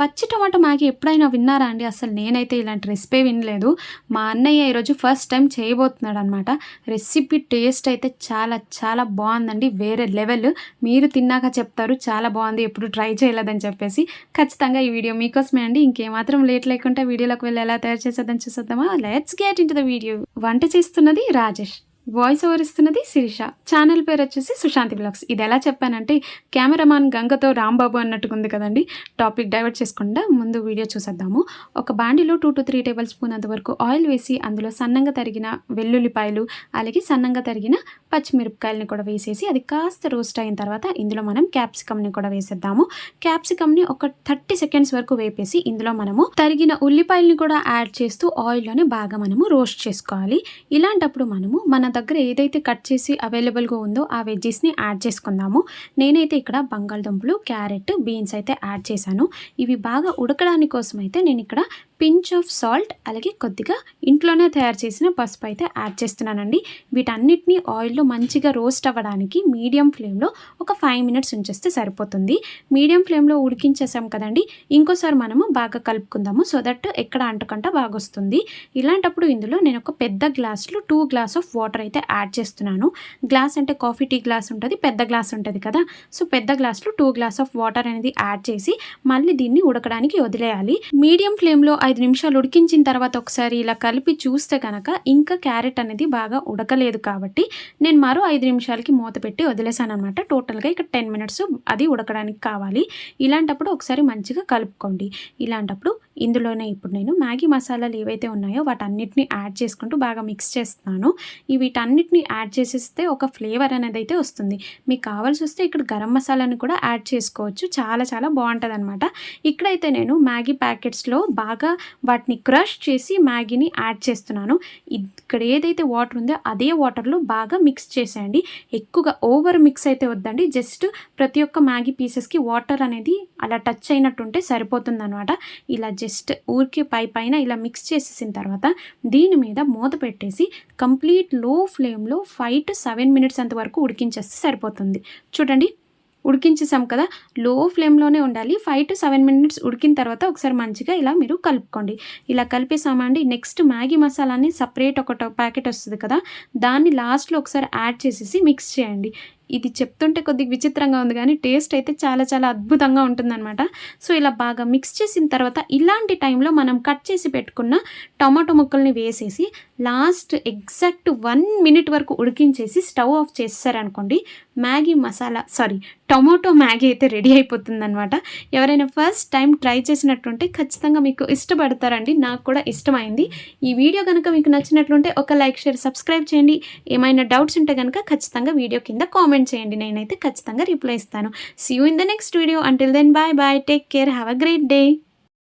పచ్చి టమాటా మ్యాగీ ఎప్పుడైనా విన్నారా అండి? అసలు నేనైతే ఇలాంటి రెసిపీ వినలేదు. మా అన్నయ్య ఈరోజు ఫస్ట్ టైం చేయబోతున్నాడు అనమాట రెసిపీ టేస్ట్ అయితే చాలా చాలా బాగుందండి. వేరే లెవెల్. మీరు తిన్నాక చెప్తారు చాలా బాగుంది ఎప్పుడు ట్రై చేయలేదని చెప్పేసి. ఖచ్చితంగా ఈ వీడియో మీకోసమే అండి. ఇంకేమాత్రం లేట్ లేకుండా వీడియోలోకి వెళ్ళి ఎలా తయారు చేసేదని చూసేద్దామా? Let's get in the video వంట చేస్తున్నది రాజేష్. వాయిస్ ఓవర్ ఇస్తున్నది శిరీష. ఛానల్ పేరు వచ్చేసి సుశాంతి బ్లాగ్స్ ఇది ఎలా చెప్పానంటే కెమెరామాన్ గంగతో రాంబాబు అన్నట్టుగా ఉంది కదండి. టాపిక్ డైవర్ట్ చేసుకుండా ముందు వీడియో చూసేద్దాము. ఒక బాండిలో two to three table spoon అంతవరకు ఆయిల్ వేసి అందులో సన్నంగా తరిగిన వెల్లుల్లిపాయలు అలాగే సన్నంగా తరిగిన పచ్చిమిరపకాయలని కూడా వేసేసి అది కాస్త రోస్ట్ అయిన తర్వాత ఇందులో మనం క్యాప్సికమ్ని కూడా వేసేద్దాము. క్యాప్సికమ్ని ఒక థర్టీ సెకండ్స్ వరకు వేపేసి ఇందులో మనము తరిగిన ఉల్లిపాయలని కూడా యాడ్ చేస్తూ ఆయిల్లోనే బాగా మనము రోస్ట్ చేసుకోవాలి. ఇలాంటప్పుడు మనము మన దగ్గర ఏదైతే కట్ చేసి అవైలబుల్గా ఉందో ఆ వెజ్జెస్ని యాడ్ చేసుకుందాము. నేనైతే ఇక్కడ బంగాళదుంపలు క్యారెట్ బీన్స్ అయితే యాడ్ చేశాను. ఇవి బాగా ఉడకడానికి కోసం అయితే నేను ఇక్కడ పించ్ ఆఫ్ సాల్ట్ అలాగే కొద్దిగా ఇంట్లోనే తయారు చేసిన పసుపు అయితే యాడ్ చేస్తున్నానండి. వీటన్నిటిని ఆయిల్లో మంచిగా రోస్ట్ అవ్వడానికి మీడియం ఫ్లేమ్లో ఒక ఫైవ్ మినిట్స్ ఉంచేస్తే సరిపోతుంది. మీడియం ఫ్లేమ్లో ఉడికించేసాం కదండి ఇంకోసారి మనము బాగా కలుపుకుందాము. సో దట్ ఎక్కడ అంటుకంట బాగా వస్తుంది ఇలాంటప్పుడు ఇందులో నేను ఒక పెద్ద గ్లాస్లో టూ గ్లాస్ ఆఫ్ వాటర్ అయితే యాడ్ చేస్తున్నాను. గ్లాస్ అంటే కాఫీ టీ గ్లాస్ ఉంటుంది పెద్ద గ్లాస్ ఉంటుంది కదా. సో పెద్ద గ్లాస్లో టూ గ్లాస్ ఆఫ్ వాటర్ అనేది యాడ్ చేసి మళ్ళీ దీన్ని ఉడకడానికి వదిలేయాలి. మీడియం ఫ్లేమ్లో ఐదు నిమిషాలు ఉడికించిన తర్వాత ఒకసారి ఇలా కలిపి చూస్తే కనుక ఇంకా క్యారెట్ అనేది బాగా ఉడకలేదు కాబట్టి నేను మరో ఐదు నిమిషాలకి మూత పెట్టి వదిలేసాను అనమాట టోటల్గా ఇక్కడ టెన్ మినిట్స్ అది ఉడకడానికి కావాలి. ఇలాంటప్పుడు ఒకసారి మంచిగా కలుపుకోండి. ఇలాంటప్పుడు ఇందులోనే ఇప్పుడు నేను మ్యాగీ మసాలాలు ఏవైతే ఉన్నాయో వాటన్నిటిని యాడ్ చేసుకుంటూ బాగా మిక్స్ చేస్తున్నాను. ఈ వీటన్నిటిని యాడ్ చేసేస్తే ఒక ఫ్లేవర్ అనేది అయితే వస్తుంది. మీకు కావాల్సి వస్తే ఇక్కడ గరం మసాలాను కూడా యాడ్ చేసుకోవచ్చు. చాలా చాలా బాగుంటుంది అనమాట ఇక్కడైతే నేను మ్యాగీ ప్యాకెట్స్లో బాగా వాటిని క్రష్ చేసి మ్యాగీని యాడ్ చేస్తున్నాను. ఇక్కడ ఏదైతే వాటర్ ఉందో అదే వాటర్లో బాగా మిక్స్ చేసేయండి. ఎక్కువగా ఓవర్ మిక్స్ అయితే వద్దండి. జస్ట్ ప్రతి ఒక్క మ్యాగీ పీసెస్కి వాటర్ అనేది అలా టచ్ అయినట్టుంటే సరిపోతుంది అనమాట ఇలా జస్ట్ ఊరికే పై పైన ఇలా మిక్స్ చేసేసిన తర్వాత దీని మీద మూత పెట్టేసి కంప్లీట్లో ఫ్లేమ్లో ఫైవ్ టు సెవెన్ మినిట్స్ అంతవరకు ఉడికించేస్తే సరిపోతుంది. చూడండి ఉడికించేసాం కదా. లో ఫ్లేమ్లోనే ఉండాలి. ఫైవ్ టు సెవెన్ మినిట్స్ ఉడికిన తర్వాత ఒకసారి మంచిగా ఇలా మీరు కలుపుకోండి. ఇలా కలిపేసామండి నెక్స్ట్ మ్యాగీ మసాలాని సపరేట్ ఒక ప్యాకెట్ వస్తుంది కదా. దాన్ని లాస్ట్లో ఒకసారి యాడ్ చేసేసి మిక్స్ చేయండి. ఇది చెప్తుంటే కొద్దిగా విచిత్రంగా ఉంది కానీ టేస్ట్ అయితే చాలా చాలా అద్భుతంగా ఉంటుందన్నమాట. సో ఇలా బాగా మిక్స్ చేసిన తర్వాత ఇలాంటి టైంలో మనం కట్ చేసి పెట్టుకున్న టమాటో ముక్కల్ని వేసేసి లాస్ట్ ఎగ్జాక్ట్ వన్ మినిట్ వరకు ఉడికించేసి stove off చేసారనుకోండి Maggi masala sorry tomato Maggi అయితే రెడీ అయిపోతుందనమాట ఎవరైనా ఫస్ట్ టైం ట్రై చేసినట్టుంటే ఖచ్చితంగా మీకు ఇష్టపడతారండి. నాకు కూడా ఇష్టమైంది. ఈ వీడియో కనుక మీకు నచ్చినట్లుంటే ఒక లైక్ షేర్ సబ్స్క్రైబ్ చేయండి. ఏమైనా డౌట్స్ ఉంటే కనుక ఖచ్చితంగా వీడియో కింద కామెంట్ చేయండి. నేనైతే ఖచ్చితంగా రిప్లై ఇస్తాను. See you in the next video until then bye bye take care have a great day